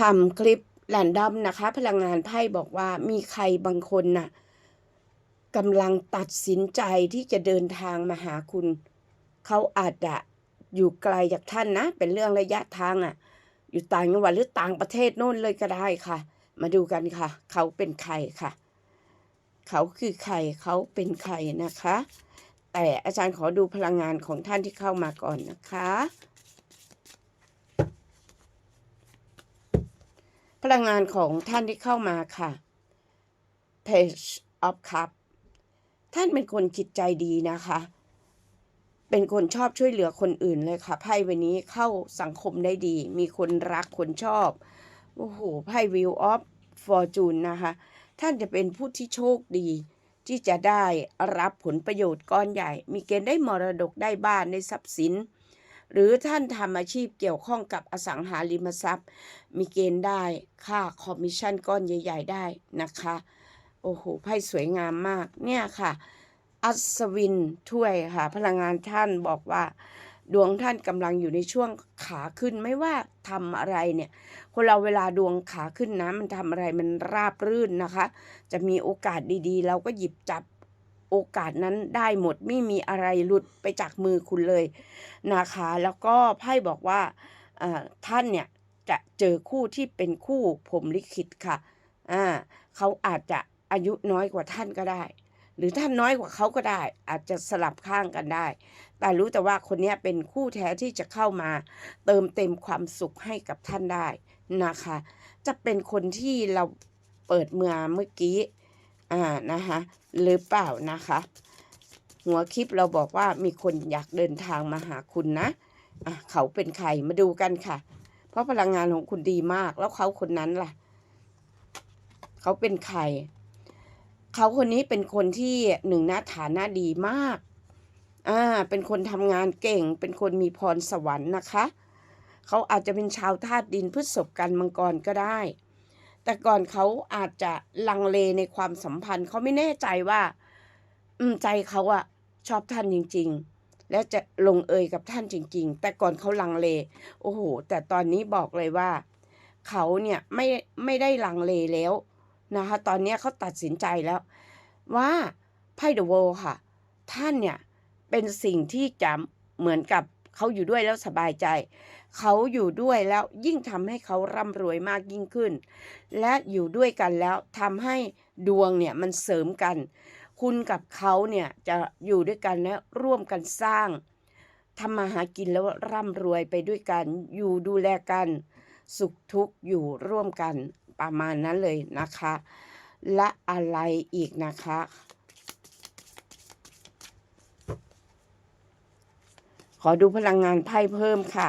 ทำคลิปแรนดอมนะคะ พลังงานไพ่บอกว่ามีใครบางคนน่ะกำลังตัดสินใจที่จะเดินทางมาหาคุณ เขาอาจจะอยู่ไกลจากท่านนะ เป็นเรื่องระยะทางอะ อยู่ต่างจังหวัดหรือต่างประเทศโน่นเลยก็ได้ค่ะ มาดูกันค่ะ เขาเป็นใครค่ะ เขาคือใครเขาเป็นใครนะคะ แต่อาจารย์ขอดูพลังงานของท่านที่เข้ามาก่อนนะคะ ลังงานของท่านที่เข้ามาค่ะ Page of Cup ท่านเป็นคนจิตใจดีนะคะ เป็นคนชอบช่วยเหลือคนอื่นเลยค่ะ ไพ่ใบนี้เข้าสังคมได้ดี มีคนรักคนชอบ โอ้โห ไพ่ Wheel of Fortune นะคะ ท่านจะเป็นผู้ที่โชคดี ที่จะได้รับผลประโยชน์ก้อนใหญ่ มีเกณฑ์ได้มรดกได้บ้านได้ทรัพย์สิน หรือท่านทำอาชีพเกี่ยวข้องกับอสังหาริมทรัพย์ มีเกณฑ์ได้ค่าคอมมิชชั่นก้อนใหญ่ ๆ ได้นะคะ โอ้โหไพ่สวยงามมากเนี่ยค่ะ อัศวินถ้วยค่ะ พลังงานท่านบอกว่าดวงท่านกำลังอยู่ในช่วงขาขึ้นไม่ว่าทำอะไรเนี่ย คนเราเวลาดวงขาขึ้นนะมันทำอะไรมันราบรื่นนะคะ จะมีโอกาสดีๆ เราก็หยิบจับ โอกาสนั้นได้หมดไม่มีอะไรหลุดไปจากมือคุณเลยนะคะ แล้วก็ไพ่บอกว่าท่านเนี่ยจะเจอคู่ที่เป็นคู่ผมลิขิตค่ะอ่าเขาอาจจะอายุน้อยกว่าท่านก็ได้ หรือท่านน้อยกว่าเขาก็ได้ อาจจะสลับข้างกันได้ แต่รู้แต่ว่าคนนี้เป็นคู่แท้ที่จะเข้ามา เติมเต็มความสุขให้กับท่านได้นะคะ จะเป็นคนที่เราเปิดเมื่อเมื่อกี้ อ่านะคะหรือเปล่านะคะ หัวคลิปเราบอกว่ามีคนอยากเดินทางมาหาคุณนะอะเขาเป็นใครมาดูกันค่ะ เพราะพลังงานของคุณดีมาก แล้วเขาคนนั้นล่ะ เขาเป็นใคร เขาคนนี้เป็นคนที่หนึ่งนะฐานะดีมากอ่าเป็นคนทำงานเก่ง เป็นคนมีพรสวรรค์นะคะ เขาอาจจะเป็นชาวธาตุดินพฤษภกันมังกรก็ได้ แต่ก่อนเขาอาจจะลังเลในความสัมพันธ์เขาไม่แน่ใจว่า อืมใจเขาอะชอบท่านจริง ๆ และจะลงเอยกับท่านจริง ๆ แต่ก่อนเขาลังเล โอ้โห แต่ตอนนี้บอกเลยว่า เขาเนี่ยไม่ไม่ได้ลังเลแล้วนะคะ ตอนนี้เขาตัดสินใจแล้ว ว่าไพ่เดอะโวค่ะ ท่านเนี่ยเป็นสิ่งที่จะเหมือนกับเขาอยู่ด้วยแล้วสบายใจ เขาอยู่ด้วยแล้วยิ่งทำให้เขาร่ำรวยมากยิ่งขึ้น และอยู่ด้วยกันแล้วทำให้ดวงเนี่ยมันเสริมกัน คุณกับเขาเนี่ยจะอยู่ด้วยกันและร่วมกันสร้างทำมาหากินแล้วร่ำรวยไปด้วยกัน อยู่ดูแลกัน สุขทุกข์อยู่ร่วมกันประมาณนั้นเลยนะคะ และอะไรอีกนะคะ ขอดูพลังงานไพ่เพิ่มค่ะ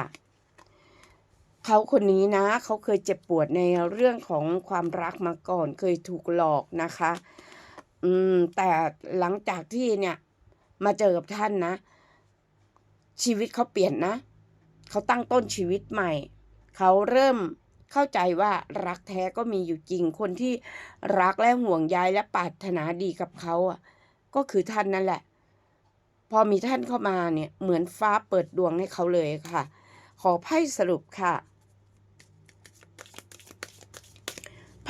เขาคนนี้นะ เขาเคยเจ็บปวดในเรื่องของความรักมาก่อน เคยถูกหลอกนะคะ อืม แต่หลังจากที่เนี่ย มาเจอกับท่านนะ ชีวิตเขาเปลี่ยนนะ เขาตั้งต้นชีวิตใหม่ เขาเริ่มเข้าใจว่ารักแท้ก็มีอยู่จริง คนที่รักและห่วงใยและปรารถนาดีกับเขาอะ ก็คือท่านนั่นแหละ พอมีท่านเข้ามาเนี่ย เหมือนฟ้าเปิดดวงให้เขาเลยค่ะ ขอไพ่สรุปค่ะ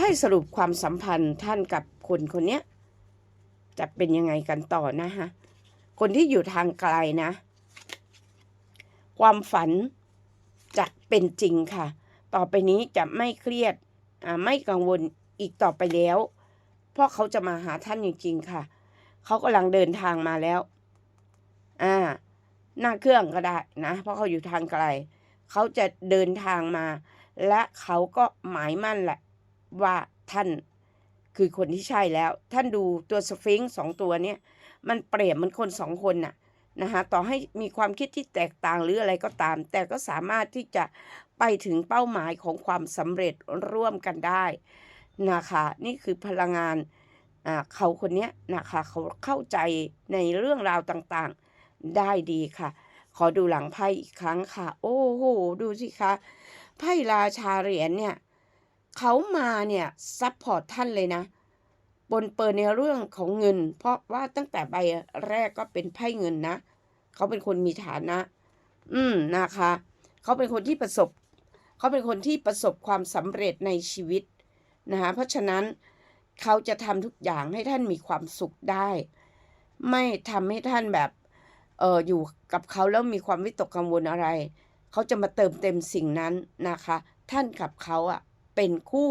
ไพ่สรุปความสัมพันธ์ท่านกับคนคนนี้จะเป็นยังไงกันต่อนะฮะ คนที่อยู่ทางไกลนะ ความฝันจะเป็นจริงค่ะ ต่อไปนี้จะไม่เครียดไม่กังวลอีกต่อไปแล้ว เพราะเขาจะมาหาท่านจริงๆค่ะ เขากำลังเดินทางมาแล้ว อ่า หน้าเครื่องก็ได้นะ เพราะเขาอยู่ทางไกล เขาจะเดินทางมา และเขาก็หมายมั่นแหละ ว่าท่านคือคนที่ใช่แล้ว ท่านดูตัวสฟิงค์สองตัวเนี้ยมันเปรียบเหมันคนสองคนน่ะนะคะต่อให้มีความคิดที่แตกต่างหรืออะไรก็ตาม แต่ก็สามารถที่จะไปถึงเป้าหมายของความสำเร็จร่วมกันได้นะคะนี่คือพลังงานอ่าเขาคนนี้นะคะเขาเข้าใจในเรื่องราวต่างๆได้ดีค่ะ ขอดูหลังไพ่อีกครั้งค่ะ โอ้โห ดูสิคะไพ่ราชาเหรียญเนี่ย เขามาเนี่ยซัพพอร์ตท่านเลยนะบนเปิดในเรื่องของเงิน เพราะว่าตั้งแต่ใบแรกก็เป็นไพ่เงินนะ เขาเป็นคนมีฐานะ อืมนะคะ เขาเป็นคนที่ประสบ เขาเป็นคนที่ประสบความสำเร็จในชีวิตนะคะเพราะฉะนั้นเขาจะทำทุกอย่างให้ท่านมีความสุขได้ ไม่ทำให้ท่านแบบเอออยู่กับเขาแล้วมีความวิตกกังวลอะไร เขาจะมาเติมเต็มสิ่งนั้นนะคะ ท่านกับเขาอะ เป็นคู่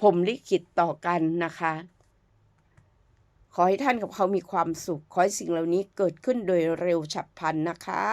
ผมลิขิตต่อกันนะคะ ขอให้ท่านกับเขามีความสุข ขอให้สิ่งเหล่านี้เกิดขึ้นโดยเร็วฉับพลันนะคะ